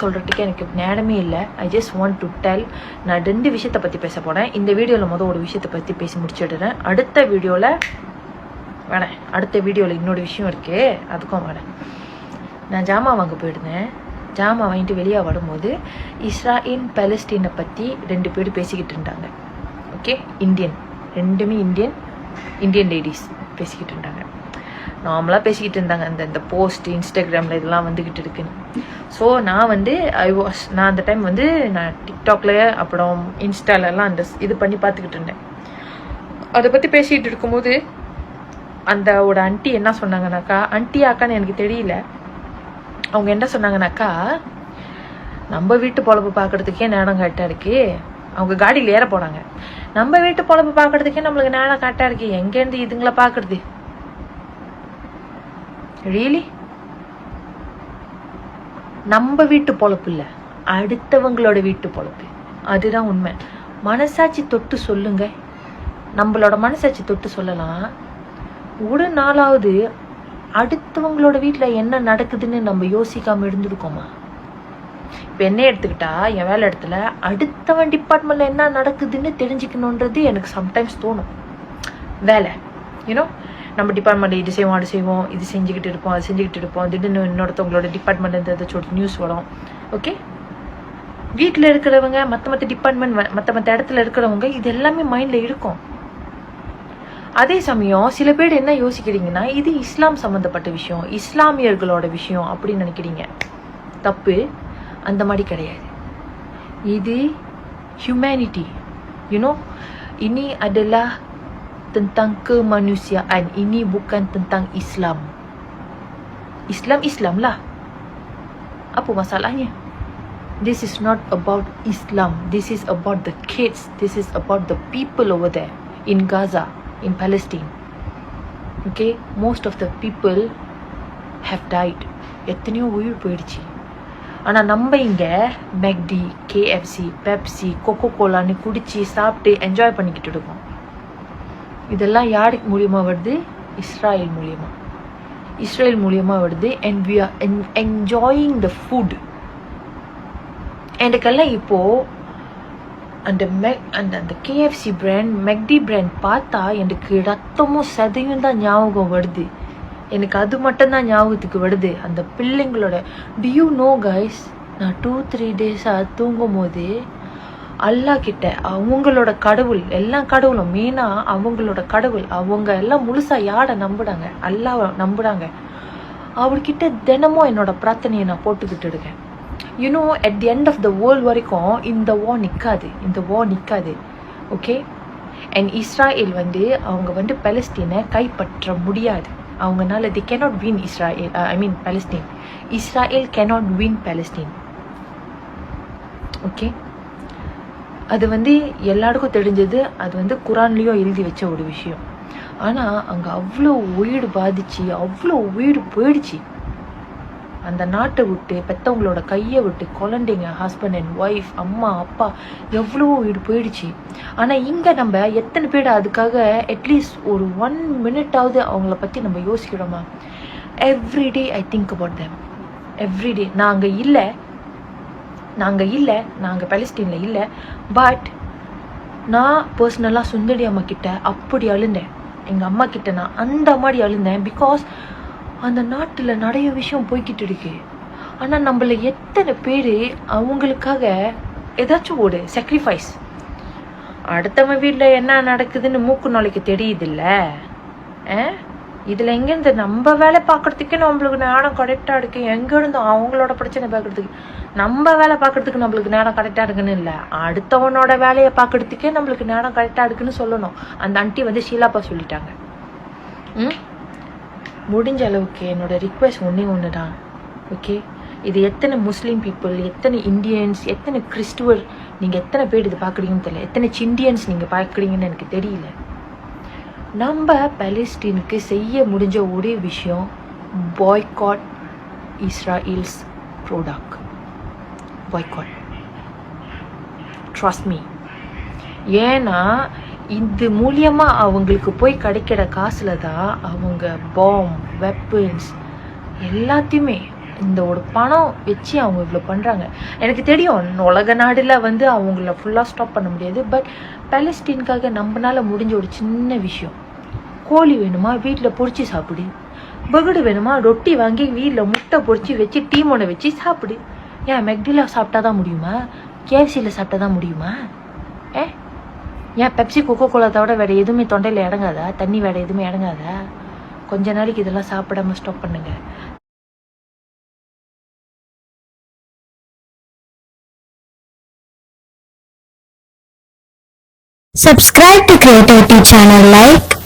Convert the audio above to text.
சொல்கிறதுக்கு எனக்கு நேரமே இல்லை. I just want to tell நான் ரெண்டு விஷயத்தை பற்றி பேச போகிறேன் இந்த வீடியோவில் மொதல் ஒரு விஷயத்தை பற்றி பேசி முடிச்சிடுறேன். அடுத்த வீடியோவில் வேணேன் அடுத்த வீடியோவில் இன்னொரு விஷயம் இருக்கே. அதுக்கும் வேணேன் நான் ஜாமான் வாங்க போயிருந்தேன் ஜாமா வாங்கிட்டு வெளியே வரும்போது இஸ்ராயின் பலஸ்டீனை பற்றி ரெண்டு பேர் பேசிக்கிட்டு இருந்தாங்க. ஓகே இந்தியன் ரெண்டுமே இந்தியன் இந்தியன் லேடிஸ் பேசிக்கிட்டு இருந்தாங்க. நார்மலாக பேசிக்கிட்டு இருந்தாங்க. அந்த இந்த போஸ்ட் இன்ஸ்டாகிராமில் இதெல்லாம் வந்துக்கிட்டு இருக்குன்னு. ஸோ நான் வந்து ஐ வாஸ் நான் அந்த டைம் வந்து நான் டிக்டாக்லேயே அப்புறம் இன்ஸ்டாலெல்லாம் அந்த இது பண்ணி பார்த்துக்கிட்டு இருந்தேன். அதை பற்றி பேசிகிட்டு இருக்கும்போது அந்த ஒரு ஆண்டி என்ன சொன்னாங்கனாக்கா ஆண்டி அக்கான்னு எனக்கு தெரியல. அவங்க என்ன சொன்னாங்கனாக்கா நம்ம வீட்டு பொழப்பு பார்க்கறதுக்கே நேரம் கரெக்டாக இருக்கு. அவங்க காடியில் ஏற போனாங்க. நம்ம வீட்டு பொழப்பு பார்க்கறதுக்கே நம்மளுக்கு நேரம் கரெக்டாக இருக்கு. எங்கேருந்து இதுங்களை பார்க்கறது? ரியலி நம்ம வீட்டு பொழப்பு இல்லை. அடுத்தவங்களோட வீட்டு பொழப்பு. அதுதான் உண்மை. மனசாட்சி தொட்டு சொல்லுங்க. நம்மளோட மனசாட்சி தொட்டு சொல்லலாம். ஒரு நாளாவது அடுத்தவங்களோட வீட்டில் என்ன நடக்குதுன்னு நம்ம யோசிக்காமல் இருந்திருக்கோமா? இப்போ என்ன எடுத்துக்கிட்டா என் வேலை இடத்துல அடுத்தவன் டிபார்ட்மெண்ட்டில் என்ன நடக்குதுன்னு தெரிஞ்சுக்கணுன்றது எனக்கு சம்டைம்ஸ் தோணும். வேலை யூனோ நம்ம டிபார்ட்மெண்ட்டில் இது செய்வோம் அது செய்வோம் இது செஞ்சுக்கிட்டு இருப்போம் அது செஞ்சுக்கிட்டு இருப்போம். திடீர்னு இன்னொருத்தவங்களோட டிபார்ட்மெண்ட் ஏதாச்சும் ஒரு நியூஸ் வரும். ஓகே வீட்டில் இருக்கிறவங்க மற்ற மற்ற டிபார்ட்மெண்ட் மற்ற மற்ற இடத்துல இருக்கிறவங்க இது எல்லாமே மைண்டில் இருக்கும். அதே சமயம் சில பேர் என்ன யோசிக்கிறீங்கன்னா இது இஸ்லாம் சம்மந்தப்பட்ட விஷயம் இஸ்லாமியர்களோட விஷயம் அப்படின்னு நினைக்கிறீங்க. தப்பு. அந்த மாதிரி கிடையாது. இது humanity. You know? ini adalah tentang kemanusiaan ini bukan tentang Islam Islam Islam lah apa masalahnya this is not about Islam this is about the kids this is about the people over there in Gaza in Palestine okay most of the people have died எத்தனையோ உயிர் போயிடுச்சு ஆனால் நம்ம இங்கே McD KFC Pepsi kho kho கோலான்னு குடிச்சு சாப்பிட்டு enjoy பண்ணிக்கிட்டு இருக்கோம் இதெல்லாம் யாருக்கு மூலியமா வருது? இஸ்ராயல் மூலியமா. இஸ்ரேல் மூலியமா வருது. And we are enjoying the food எனக்கெல்லாம் இப்போ அந்த மெக் அந்த அந்த கேஎஃப்சி பிராண்ட் மெக்டி பிராண்ட் பார்த்தா எனக்கு ரத்தமும் சதையும் தான் ஞாபகம் வருது. எனக்கு அது மட்டும்தான் ஞாபகத்துக்கு வருது. அந்த பிள்ளைங்களோட டியூ நோ கைஸ் நான் டூ த்ரீ டேஸாக தூங்கும் போது அல்லா கிட்ட அவங்களோட கடவுள் எல்லா கடவுளும் மெயினாக அவங்களோட கடவுள். அவங்க எல்லாம் முழுசாக யாரை நம்புறாங்க? அல்லாவை நம்புறாங்க. அவர்கிட்ட தினமும் என்னோட பிரார்த்தனையை நான் போட்டுக்கிட்டு இருக்கேன். You know at the end of the world வரைக்கும் இந்த வா நிற்காது இந்த வா நிற்காது ஓகே அண்ட் இஸ்ராயேல் வந்து அவங்க வந்து பலஸ்தீனை கைப்பற்ற முடியாது. அவங்கனால they cannot win Israel I mean Palestine. Israel cannot win Palestine. Okay அது வந்து எல்லாருக்கும் தெரிஞ்சது அது வந்து குரான்லேயும் எழுதி வச்ச ஒரு விஷயம். ஆனால் அங்கே அவ்வளோ உயிர் பாதிச்சு அவ்வளோ உயிர் போயிடுச்சு. அந்த நாட்டை விட்டு பெத்தவங்களோட கையை விட்டு குழந்தைங்க ஹஸ்பண்ட் அண்ட் ஒய்ஃப் அம்மா அப்பா எவ்வளோ உயிர் போயிடுச்சு. ஆனால் இங்கே நம்ம எத்தனை பேர் அதுக்காக அட்லீஸ்ட் ஒரு ஒன் மினிட்டாவது அவங்கள பற்றி நம்ம யோசிக்கிறோமா? Everyday I think about them everyday நான் அங்கே இல்லை. நாங்கள் இல்லை நாங்கள் பலஸ்டீனில் இல்லை பட் நான் பர்சனலாக சுந்தரி அம்மா கிட்ட அப்படி அழுந்தேன். எங்கள் அம்மா கிட்ட நான் அந்த மாதிரி அழுந்தேன் பிகாஸ் அந்த நாட்டில் நிறைய விஷயம் போய்கிட்டு இருக்கு. ஆனால் நம்மள எத்தனை பேர் அவங்களுக்காக ஏதாச்சும் ஒரு சாக்ரிஃபைஸ் அடுத்தவன் வீட்டில் என்ன நடக்குதுன்னு மூக்கு நாளைக்கு தெரியுதில்ல? ஆ? இதில் எங்கேருந்து நம்ம வேலை பார்க்கறதுக்கே நம்மளுக்கு நேரம் கரெக்டாக இருக்கு. எங்கேருந்து அவங்களோட பிரச்சனை பார்க்குறதுக்கு? நம்ம வேலை பார்க்கறதுக்கு நம்மளுக்கு நேரம் கரெக்டாக இருக்குன்னு இல்லை. அடுத்தவனோட வேலையை பார்க்கறதுக்கே நம்மளுக்கு நேரம் கரெக்டாக இருக்குன்னு சொல்லணும். அந்த ஆண்டி வந்து ஷீலாப்பா சொல்லிட்டாங்க. ம்? முடிஞ்ச அளவுக்கு என்னோட ரிக்வெஸ்ட் ஒன்றே ஒன்று தான் ஓகே இது எத்தனை முஸ்லீம் பீப்புள் எத்தனை இந்தியன்ஸ் எத்தனை கிறிஸ்துவர் நீங்கள் எத்தனை பேர் இது பார்க்குறீங்கன்னு தெரியல. எத்தனை சிண்டியன்ஸ் நீங்கள் பார்க்குறீங்கன்னு எனக்கு தெரியல. நம்ம பலஸ்டீனுக்கு செய்ய முடிஞ்ச ஒரே விஷயம் boycott Israel's product boycott trust me ஏன்னா இது மூலியமாக அவங்களுக்கு போய் கிடைக்கிற காசில் தான் அவங்க பாம் வெப்பன்ஸ் எல்லாத்தையுமே இந்த ஒரு பணம் வச்சு அவங்க இவ்வளோ பண்ணுறாங்க எனக்கு தெரியும் உலக நாடில் வந்து அவங்கள ஃபுல்லாக ஸ்டாப் பண்ண முடியாது பட் பாலஸ்டீனுக்காக நம்மளால் முடிஞ்ச ஒரு சின்ன விஷயம். கோழி வேணுமா? வீட்டில் பொரிச்சு சாப்பிடு. பகுடு வேணுமா? ரொட்டி வாங்கி வீட்டில் முட்டை பொரிச்சு வச்சு டீமோட வச்சு சாப்பிடு. ஏன் மெக்டில சாப்பிட்டா தான் முடியுமா? கேஎஃப்சியில் சாப்பிட்டா தான் முடியுமா? ஏ? ஏன் பெப்சி கொக்கோ கோலா தவிர வேறு எதுவுமே தொண்டையில் இறங்காதா? தண்ணி வேறு எதுவுமே இறங்காதா? கொஞ்ச நாளைக்கு இதெல்லாம் சாப்பிடாம ஸ்டாப் பண்ணுங்க. Subscribe to Creativity channel, like,